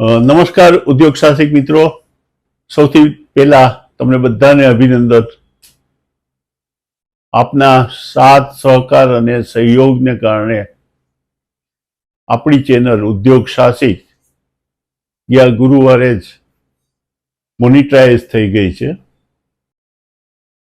નમસ્કાર, ઉદ્યોગ સાહસિક મિત્રો. સૌથી પહેલા તમને બધાને અભિનંદન. આપના સાથ, સહકાર અને સહયોગને કારણે આપણી ચેનલ ઉદ્યોગ સાહસિક ગયા ગુરુવારે જ મોનિટરાઇઝ થઈ ગઈ છે.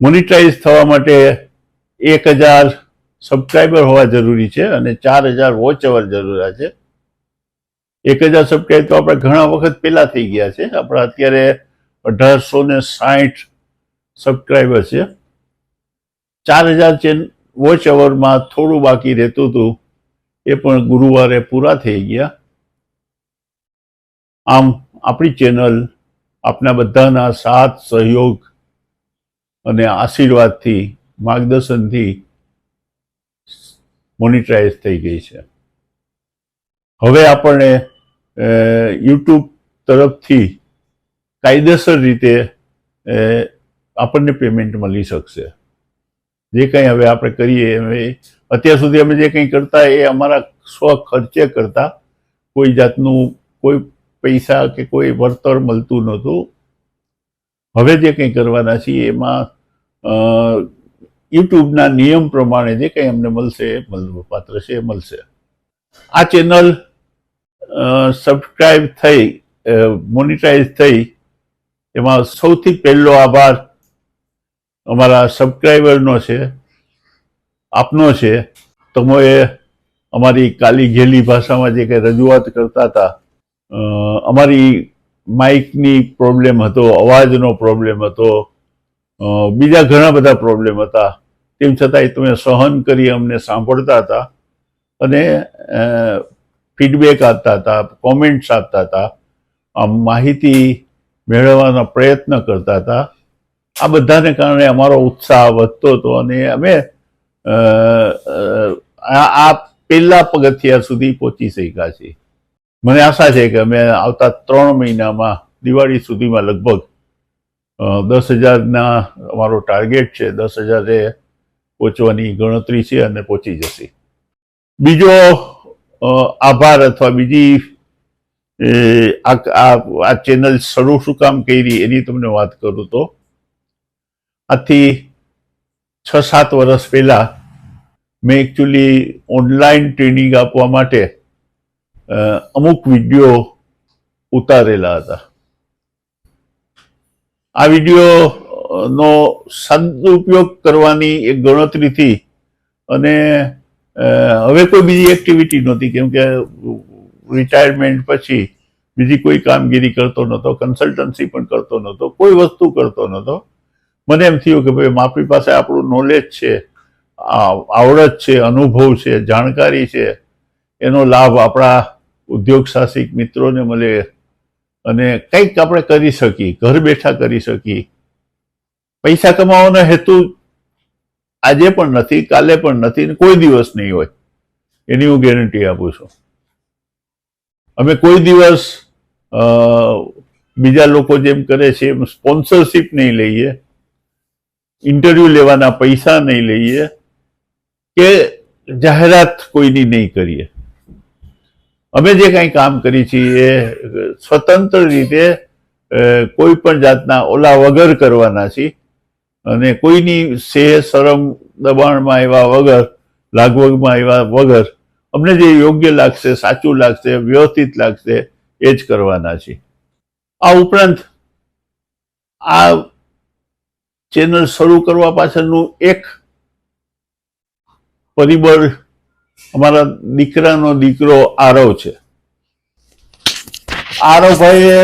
મોનિટરાઇઝ થવા માટે એક હજાર સબસ્ક્રાઈબર હોવા જરૂરી છે અને ચાર હજાર વોચ અવર જરૂરિયાત છે. એક હજાર સબસ્ક્રાઈબ તો આપણે ઘણા વખત પહેલા થઈ ગયા છે. આપણા અત્યારે અઢારસો ને સાઠ સબસ્ક્રાઈબર છે. ચાર હજાર ચેન વોચ અવરમાં થોડું બાકી રહેતું હતું, એ પણ ગુરુવારે પૂરા થઈ ગયા. આમ આપણી ચેનલ આપના બધાના સાથ, સહયોગ અને આશીર્વાદથી, માર્ગદર્શનથી મોનિટરાઇઝ થઈ ગઈ છે. હવે આપણને યુટ્યુબ તરફથી કાયદેસર રીતે આપણને પેમેન્ટ મળી શકશે. જે કંઈ હવે આપણે કરીએ એ અત્યાર સુધી અમે જે કંઈ કરતા એ અમારા સ્વ ખર્ચે કરતા કોઈ જાતનું કોઈ પૈસા કે કોઈ વળતર મળતું નહોતું. હવે જે કંઈ કરવાના છીએ એમાં યુટ્યુબના નિયમ પ્રમાણે જે કંઈ અમને મળશે એ મળવાપાત્ર છે એ મળશે. આ ચેનલ સબસ્ક્રાઇબ થઈ મોનિટાઇઝ થઈ. એમાં સૌથી પહેલો આભાર અમારા સબસ્ક્રાઈબરનો છે, આપનો છે. તમે અમારી કાલી ઘેલી ભાષામાં જે કંઈ રજૂઆત કરતા હતા અમારી માઇકની પ્રોબ્લેમ હતો, અવાજનો પ્રોબ્લેમ હતો બીજા ઘણા બધા પ્રોબ્લેમ હતા. તેમ છતાંય તમે સહન કરી અમને સાંભળતા હતા. અને ફીડબેક આપતા હતા કોમેન્ટ્સ આપતા હતા માહિતી મેળવવાનો પ્રયત્ન કરતા હતા. આ બધાને કારણે અમારો ઉત્સાહ વધતો હતો અને અમે આ પહેલા પગથિયા સુધી પહોંચી શક્યા છીએ. મને આશા છે કે અમે આવતા ત્રણ મહિનામાં, દિવાળી સુધીમાં લગભગ દસ હજારના અમારો ટાર્ગેટ છે, દસ હજારે પહોંચવાની ગણતરી છે અને પહોંચી જશે. બીજો આભાર અથવા બીજી આ ચેનલ શરૂ શું કામ કરી એની તમને વાત કરું તો. આથી છ સાત વર્ષ પહેલા મેં એકચ્યુઅલી ઓનલાઈન ટ્રેનિંગ આપવા માટે અમુક વીડિયો ઉતારેલા હતા. આ વીડિયો નો સદુપયોગ કરવાની એક ગણતરીથી અને હવે કોઈ બીજી એક્ટિવિટી નહોતી, કેમ કે રિટાયરમેન્ટ પછી બીજી કોઈ કામગીરી કરતો નહોતો કન્સલ્ટન્સી પણ કરતો નહોતો, કોઈ વસ્તુ કરતો નહોતો. મને એમ થયું કે ભાઈ આપણી પાસે આપણું નોલેજ છે આવડત છે, અનુભવ છે, જાણકારી છે, એનો લાભ આપણા ઉદ્યોગ સાહસિક મિત્રોને મળે અને કંઈક આપણે કરી શકીએ, ઘર બેઠા કરી શકીએ. પૈસા કમાવાનો હેતુ આજે પણ નથી, કાલે પણ નથી કોઈ દિવસ નહીં હોય. એની હું ગેરંટી આપું છું. અમે કોઈ દિવસ બીજા લોકો જેમ કરે છે એમ સ્પોન્સરશિપ નહીં લઈએ ઇન્ટરવ્યૂ લેવાના પૈસા નહીં લઈએ, કે જાહેરાત કોઈની નહીં કરીએ. અમે જે કંઈ કામ કરી છીએ એ સ્વતંત્ર રીતે કોઈ પણ જાતના ઓલા વગર કરવાના છીએ. અને કોઈની સેહ, શરમ, દબાણમાં આવ્યા વગર, લાગવગમાં આવ્યા વગર, અમને જે યોગ્ય લાગશે, સાચું લાગશે, વ્યવસ્થિત લાગશે, એ જ કરવાના છે આ ઉપરાંત આ ચેનલ શરૂ કરવા પાછળનું એક પરિબળ અમારા દીકરાનો દીકરો આરવ છે. આરવભાઈએ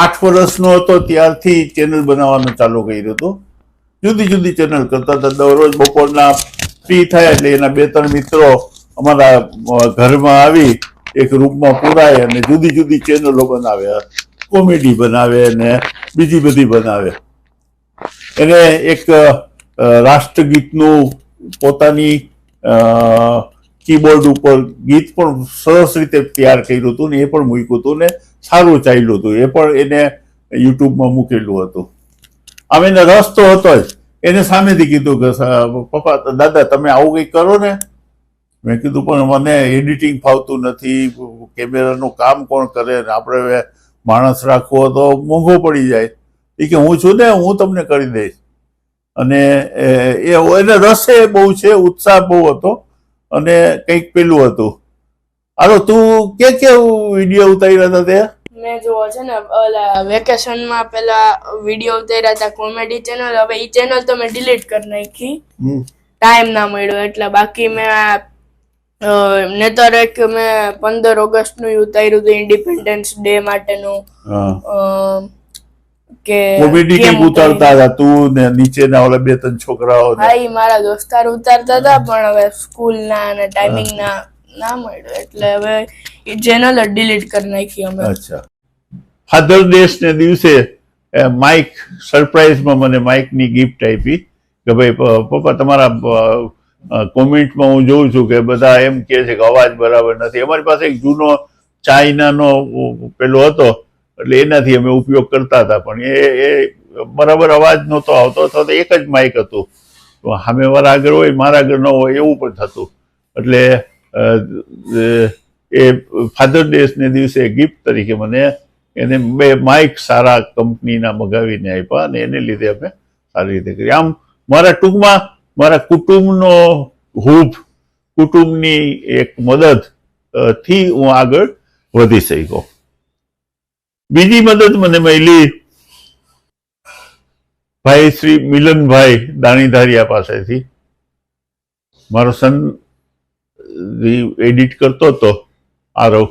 આઠ વર્ષનો હતો ત્યારથી ચેનલ બનાવવાનું ચાલુ કર્યું હતું. જુદી જુદી ચેનલ કરતા હતા. દરરોજ બપોરના ફ્રી થાય એટલે એના બે ત્રણ મિત્રો અમારા ઘરમાં આવી એક રૂમમાં પુરાય અને જુદી જુદી ચેનલો બનાવે. કોમેડી બનાવે અને બીજી બધી બનાવે. એને એક રાષ્ટ્રગીતનું પોતાની કીબોર્ડ ઉપર ગીત પણ સરસ રીતે તૈયાર કર્યું હતું ને એ પણ મૂક્યું હતું ને સારું ચાલ્યું હતું. એ પણ એને યુટ્યુબમાં મૂકેલું હતું. આમ એને રસ તો હતો જ. એને સામેથી કીધું કે પપ્પા દાદા, તમે આવું કંઈક કરો ને. મેં કીધું, પણ મને એડિટિંગ ફાવતું નથી. કેમેરાનું કામ કોણ કરે ને? આપણે માણસ રાખવો તો મોંઘો પડી જાય. એ કે, હું છું ને, હું તમને કરી દઈશ. અને, એ એને રસે બહુ છે, ઉત્સાહ બહુ હતો. અને કંઈક પેલું હતું. હાલો તું કે કેવું વીડિયો ઉતાર્યા હતા તે? મેં જોવો છે ને ઓલા વેકેશનમાં પેલા વીડિયો ઉતાર્યા હતા કોમેડી ચેનલ હવે ઈ ચેનલ તો મેં ડિલીટ કરી નાખી. ટાઈમ ના મળ્યો એટલે બાકી મેં નેતર એક મેં પંદર ઓગસ્ટનું ઉતાર્યું હતું ઇન્ડિપેન્ડન્સ ડે માટેનું. કે કોમેડી કેમ ઉતારતા હતા તું ને નીચેના ઓલા બે ત્રણ છોકરાઓ હા ઈ મારા દોસ્તાર ઉતારતા હતા પણ હવે સ્કૂલ ના અને ટાઈમિંગ ના ના મળ્યો. એટલે હવે જ ડિલીટ કરી નાખી અમે. અચ્છા. ફાધર ડેસ ને દિવસે માઇક સરપ્રાઈઝમાં મને માઇકની ગિફ્ટ આપી કે ભાઈ પપ્પા, તમારા કોમેન્ટમાં હું જોઉં છું કે બધા એમ કહે છે કે અવાજ બરાબર નથી. અમારી પાસે એક જૂનો ચાઇનાનો પેલો હતો, એટલે એનાથી અમે ઉપયોગ કરતા હતા. પણ એ એ બરાબર અવાજ નહોતો આવતો અથવા તો એક જ માઇક હતું. તો સામે આગળ હોય, મારા આગળ ન હોય, એવું પણ થતું. એટલે એ ફાધર ડેસને દિવસે ગિફ્ટ તરીકે મને એને બે માઇક સારા કંપનીના મગાવીને આપ્યા અને એને લીધે અમે સારી રીતે કરી. આમ મારા ટૂંકમાં મારા કુટુંબનો હૂબ, કુટુંબની એક મદદથી હું આગળ વધી શક્યો. બીજી મદદ મને મળી ભાઈ શ્રી મિલનભાઈ દાણીધારિયા પાસેથી. મારો સન એડિટ કરતો હતો આરવ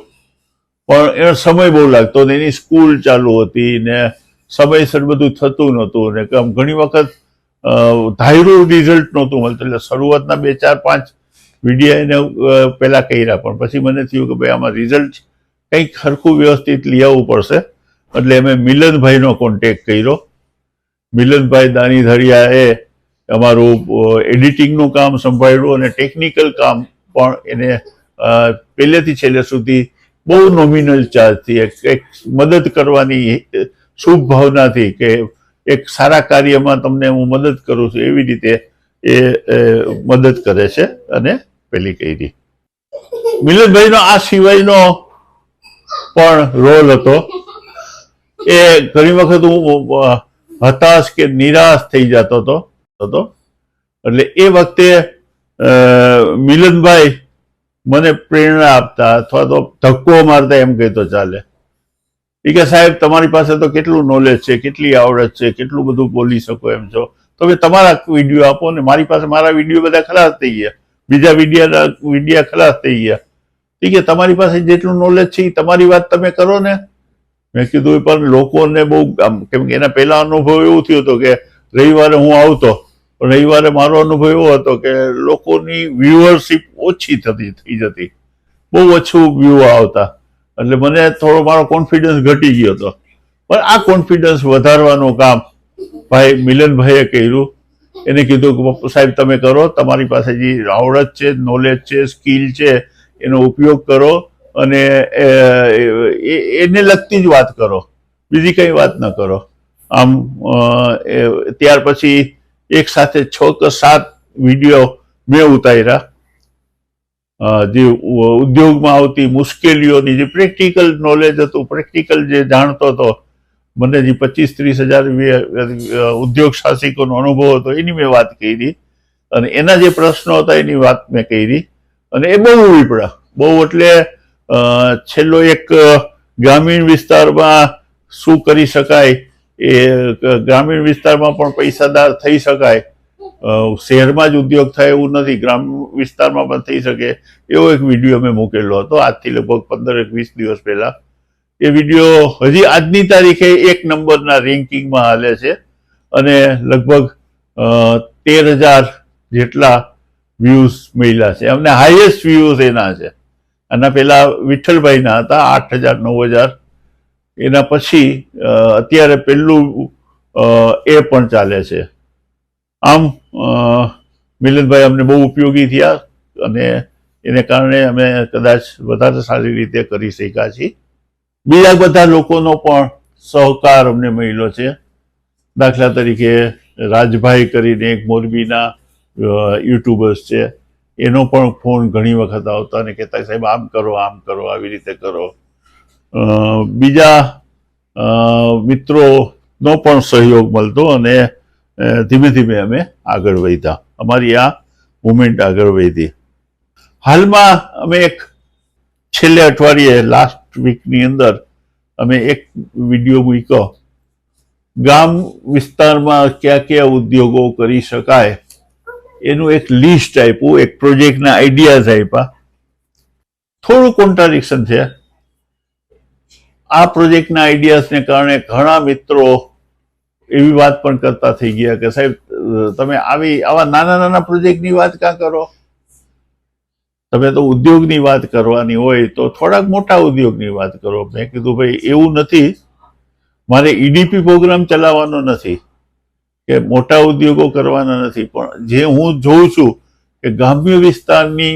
પણ એનો સમય બહુ લાગતો ને એની સ્કૂલ ચાલુ હતી ને સમયસર બધું થતું નહોતું ને આમ ઘણી વખત ધાયરું રિઝલ્ટ નહોતું મળતું. એટલે શરૂઆતના બે, ચાર, પાંચ વીડિયો એને પહેલાં કર્યા. પણ પછી મને થયું કે ભાઈ આમાં રિઝલ્ટ કંઈક સરખું વ્યવસ્થિત લઈ આવવું પડશે. એટલે અમે મિલનભાઈનો કોન્ટેક કર્યો. મિલનભાઈ દાણીધરિયાએ અમારું એડિટિંગનું કામ સંભાળ્યું અને ટેકનિકલ કામ પણ એને પહેલેથી છેલ્લે સુધી બહુ નોમિનલ ચાર્જથી એક મદદ કરવાની શુભ ભાવનાથી કે એક સારા કાર્યમાં તમને હું મદદ કરું છું એવી રીતે એ મદદ કરે છે અને પેલી કરી મિલનભાઈનો આ સિવાયનો પણ રોલ હતો. એ ઘણી વખત હું હતાશ કે નિરાશ થઈ જતો હતો. એટલે એ વખતે મિલનભાઈ મને પ્રેરણા આપતા, અથવા તો ધક્કો મારતા એમ કહેતો ચાલે. એ કે, સાહેબ, તમારી પાસે તો કેટલું નોલેજ છે, કેટલી આવડત છે, કેટલું બધું બોલી શકો એમ છો? તો કે, તમારા વીડિયો આપો ને, મારી પાસે, મારા વીડિયો બધા ખલાસ થઈ ગયા. બીજા વિડીયા વિડીયા ખલાસ થઈ ગયા. ઠીક કે, તમારી પાસે જેટલું નોલેજ છે એ તમારી વાત તમે કરો ને. મેં કીધું, "એ પણ લોકોને બહુ કેમ કે એના પહેલા અનુભવ એવો થયો હતો કે, રવિવારે હું આવતો રવિવારે મારો અનુભવ એવો હતો કે લોકોની વ્યુઅરશીપ ઓછી થતી, થઈ જતી. બહુ ઓછું વ્યૂ આવતા. એટલે મને થોડો મારો કોન્ફિડન્સ ઘટી ગયો હતો. પણ આ કોન્ફિડન્સ વધારવાનું કામ ભાઈ મિલનભાઈએ કર્યું. એને કીધું કે પપ્પુ સાહેબ, તમે કરો. તમારી પાસે જે આવડત છે નોલેજ છે સ્કિલ છે, એનો ઉપયોગ કરો અને એને લગતી જ વાત કરો. બીજી કઈ વાત ન કરો. આમ ત્યાર પછી એક સાથે છ કે સાત વીડિયો મેં ઉતાર્યા. જે ઉદ્યોગમાં આવતી મુશ્કેલીઓની જે પ્રેક્ટિકલ નોલેજ હતું, પ્રેક્ટિકલ જે જાણતો હતો, મને જે પચીસ ત્રીસ હજાર ઉદ્યોગ સાહસિકોનો અનુભવ હતો, એની મેં વાત કરી. અને એના જે પ્રશ્નો હતા, એની વાત મેં કરી. અને એ બહુ વિપડા બહુ એટલે છેલ્લો એક ગ્રામીણ વિસ્તારમાં શું કરી શકાય એ ગ્રામીણ વિસ્તારમાં પણ પૈસાદાર થઈ શકાય. શહેરમાં જ ઉદ્યોગ થાય એવું નથી, ગ્રામ વિસ્તારમાં પણ થઈ શકે. એવો એક વીડિયો મેં મૂકેલો હતો, આજથી લગભગ પંદર એક વીસ દિવસ પહેલા. એ વીડિયો હજી આજની તારીખે એક નંબરના રેન્કિંગમાં હાલે છે અને લગભગ તેર હજાર જેટલા વ્યૂઝ મળ્યા છે. અમને હાઈએસ્ટ વ્યૂઝ એના છે. આના પહેલા વિઠ્ઠલભાઈના હતા, આઠ હજાર, નવ હજાર. એના પછી અત્યારે પહેલું એ પણ ચાલે છે. આમ મિલનભાઈ અમને બહુ ઉપયોગી થયા અને એને કારણે અમે કદાચ વધારે સારી રીતે કરી શક્યા છીએ. બીજા બધા લોકોનો પણ સહકાર અમને મળ્યો છે. દાખલા તરીકે રાજભાઈ કરીને એક મોરબીના યુટ્યુબર્સ છે. એનો પણ ફોન ઘણી વખત આવતા અને કહેતા સાહેબ, આમ કરો આમ કરો, આવી રીતે કરો. બીજા મિત્રોનો પણ સહયોગ મળતો અને ધીમે ધીમે અમે આગળ વધ્યા. અમારી આ મુમેન્ટ આગળ વધી. હાલમાં અમે એક, છેલ્લે અઠવાડિયે લાસ્ટ વીકની અંદર અમે એક વીડિયો મૂક્યો. ગામ વિસ્તારમાં કયા કયા ઉદ્યોગો કરી શકાય, એનું એક લિસ્ટ આપ્યું, એક પ્રોજેક્ટના આઈડિયાઝ આપ્યા. થોડું કોન્ટ્રાડિક્શન છે. આ પ્રોજેક્ટના આઈડિયાઝને કારણે ઘણા મિત્રો એવી વાત પણ કરતા થઈ ગયા કે સાહેબ, તમે આવી, આવા નાના નાના પ્રોજેક્ટની વાત ક્યાં કરો? તમે તો ઉદ્યોગની વાત કરવાની હોય તો થોડાક મોટા ઉદ્યોગની વાત કરો. મેં કીધું, ભાઈ, એવું નથી. મારે ઈડીપી પ્રોગ્રામ ચલાવવાનો નથી કે મોટા ઉદ્યોગો કરવાના નથી. પણ જે હું જોઉં છું કે ગ્રામ્ય વિસ્તારની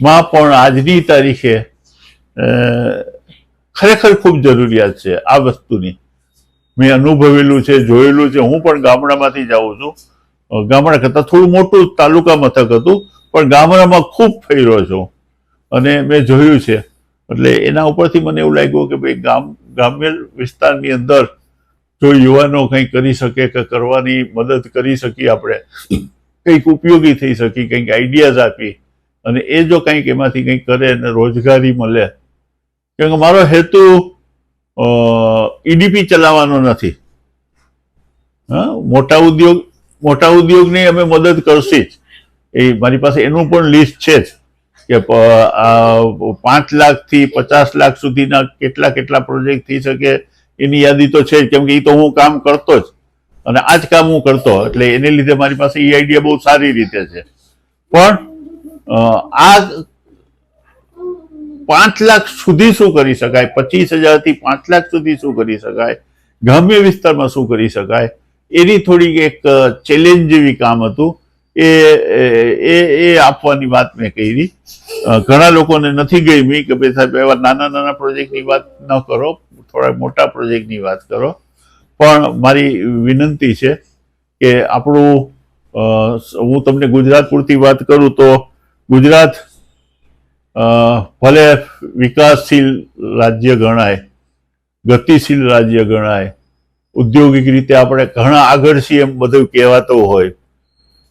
માં પણ આજની તારીખે ખરેખર ખૂબ જરૂરિયાત છે આ વસ્તુની. મેં અનુભવેલું છે, જોયેલું છે. હું પણ ગામડામાંથી જાઉં છું. ગામડા કરતાં થોડું મોટું તાલુકા મથક હતું, પણ ગામડામાં ખૂબ ફર્યો છું. અને મેં જોયું છે. એટલે એના ઉપરથી મને એવું લાગ્યું કે ભાઈ ગામ ગ્રામ્ય વિસ્તારની અંદર જો યુવાનો કંઈ કરી શકે કે કરવાની મદદ કરી શકીએ આપણે, કંઈક ઉપયોગી થઈ શકી કંઈક આઈડિયાઝ આપી, અને એ જો કંઈક એમાંથી કંઈક કરે અને રોજગારી મળે કેમ કે મારો હેતુ ઈડીપી ચલાવવાનો નથી. હા, મોટા ઉદ્યોગ, મોટા ઉદ્યોગની અમે મદદ કરશી જ. એ મારી પાસે એનું પણ લિસ્ટ છે જ કે પાંચ લાખથી પચાસ લાખ સુધીના કેટલા કેટલા પ્રોજેક્ટ થઈ શકે, એની યાદી તો છે જ. કેમ કે એ તો હું કામ કરતો જ. અને આ જ કામ હું કરતો, એટલે એને લીધે મારી પાસે એ આઈડિયા બહુ સારી રીતે છે. પણ આ પાંચ લાખ સુધી શું કરી શકાય? પચીસ હજારથી પાંચ લાખ સુધી શું કરી શકાય? ગ્રામ્ય વિસ્તારમાં શું કરી શકાય? એની થોડીક એક ચેલેન્જ જેવી કામ હતું. એ એ એ આપવાની વાત મેં કરી. ઘણા લોકોને નથી ગમી કે ભાઈ સાહેબ, એવા નાના નાના પ્રોજેક્ટની વાત ન કરો, થોડા મોટા પ્રોજેક્ટની વાત કરો. પણ મારી વિનંતી છે કે આપણું હું તમને ગુજરાત પૂરતી વાત કરું તો ગુજરાત ભલે વિકાસશીલ રાજ્ય ગણાય, ગતિશીલ રાજ્ય ગણાય, ઉદ્યોગિક રીતે આપણે ઘણા આગળ છીએ એમ બધું કહેવાતું હોય.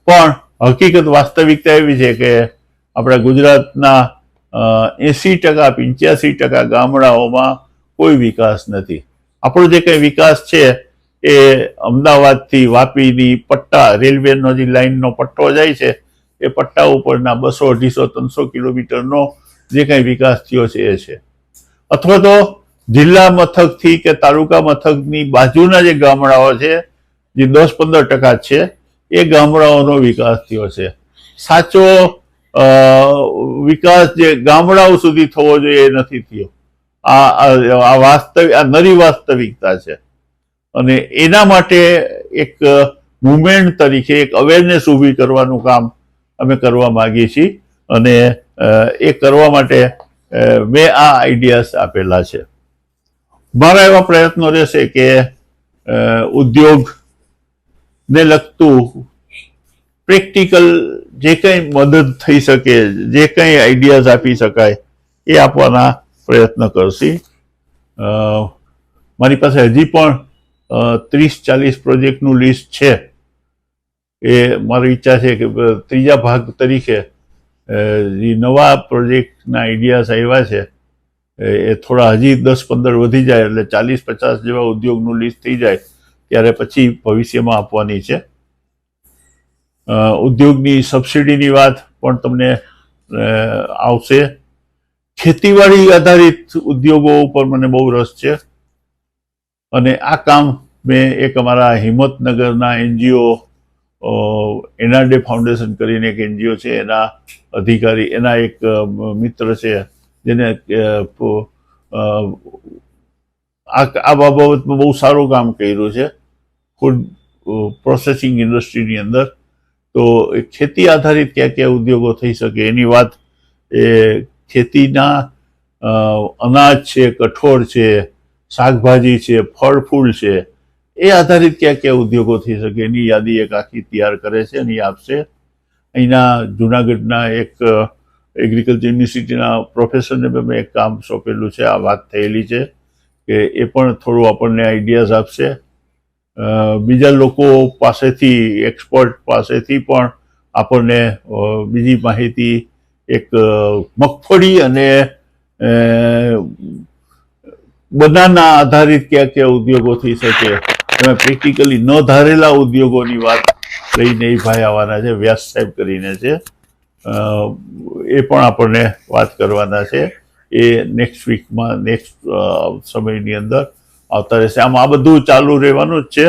પણ હકીકત વાસ્તવિકતા એવી છે કે આપણા ગુજરાતના એસી ટકા, પંચ્યાસી ટકા ગામડાઓમાં કોઈ વિકાસ નથી. આપણો જે કંઈ વિકાસ છે એ અમદાવાદથી વાપીની પટ્ટા, રેલવેનો જે લાઇનનો પટ્ટો જાય છે એ પટ્ટા ઉપરના બસો, અઢીસો, ત્રણસો કિલોમીટરનો જે કંઈ વિકાસ થયો છે એ છે. અથવા તો જિલ્લા મથકથી કે તાલુકા મથકની બાજુના જે ગામડાઓ છે, જે દસ પંદર ટકા છે, એ ગામડાઓનો વિકાસ થયો છે. સાચો વિકાસ જે ગામડાઓ સુધી થવો જોઈએ એ નથી થયો. આ વાસ્તવિક, આ નરી વાસ્તવિકતા છે. અને એના માટે એક મુવમેન્ટ તરીકે એક અવેરનેસ ઊભી કરવાનું કામ અમે કરવા માંગીએ છીએ અને એ કરવા માટે મેં આ આઈડિયાઝ આપેલા છે. મારા એવા પ્રયત્નો રહેશે કે ઉદ્યોગને લગતું પ્રેક્ટિકલ જે કંઈ મદદ થઈ શકે, જે કંઈ આઈડિયાઝ આપી શકાય, એ આપવાના પ્રયત્ન કરશી. મારી પાસે હજી પણ ત્રીસ ચાલીસ પ્રોજેક્ટનું લિસ્ટ છે. એ મારી ઈચ્છા છે કે ત્રીજા ભાગ તરીકે જે નવા પ્રોજેક્ટના આઈડિયાઝ આવ્યા છે, એ થોડા હજી દસ પંદર વધી જાય એટલે ચાલીસ પચાસ જેવા ઉદ્યોગનું લિસ્ટ થઈ જાય, ત્યારે પછી ભવિષ્યમાં આપવાની છે. ઉદ્યોગની સબસિડીની વાત પણ તમને આવશે. ખેતીવાડી આધારિત ઉદ્યોગો ઉપર મને બહુ રસ છે. અને આ કામ મેં એક અમારા હિંમતનગરના એનજીઓ એનઆરડે ફાઉન્ડેશન કરીને એક એનજીઓ છે, એના અધિકારી, એના એક મિત્ર છે, જેને આ બાબતમાં બહુ સારું કામ કર્યું છે. ફૂડ પ્રોસેસિંગ ઇન્ડસ્ટ્રીની અંદર. તો ખેતી આધારિત કયા કયા ઉદ્યોગો થઈ શકે? એની વાત એ ખેતીના અનાજ છે, કઠોળ છે, શાકભાજી છે ફળ ફૂલ છે એ આધારિત કયા કયા ઉદ્યોગો થઈ શકે, એની યાદી એક આખી તૈયાર કરે છે અને આપશે. અહીંના જુનાગઢના એક એગ્રીકલ્ચર યુનિવર્સિટીના પ્રોફેસરને પણ મેં એક કામ સોંપેલું છે, આ વાત થયેલી છે કે એ પણ થોડું આપણને આઈડિયાઝ આપશે. બીજા લોકો પાસેથી એક્સપર્ટ પાસેથી પણ આપણને બીજી માહિતી એક મગફળી અને બધાના આધારિત કયા કયા ઉદ્યોગો થઈ શકે. તમે પ્રેક્ટિકલી ન ધારેલા ઉદ્યોગોની વાત લઈને એ ભાઈ આવવાના છે, વ્યાસ સાહેબ કરીને છે. એ પણ આપણને વાત કરવાના છે. એ નેક્સ્ટ વીકમાં નેક્સ્ટ સમયની અંદર આવતા રહેશે. આમ આ બધું ચાલુ રહેવાનું જ છે.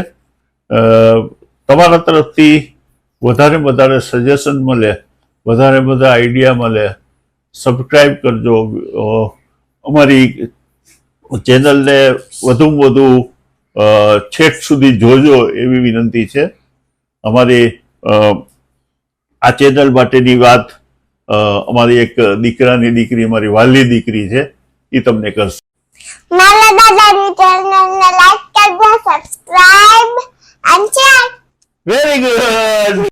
તમારા તરફથી વધારે વધારે સજેશન મળે, વધારે બધા આઈડિયા મળે સબસ્ક્રાઈબ કરજો. અમારી ચેનલને વધુમાં વધુ છેક સુધી જોજો એવી વિનંતી છે. અમારી આ ચેનલ માટેની વાત અમારી એક દીકરાની દીકરી અમારી વાલી દીકરી છે એ તમને કરશે. નાના દાદાની ચેનલને લાઈક કરજો સબસ્ક્રાઇબ અને શેર વેરી ગુડ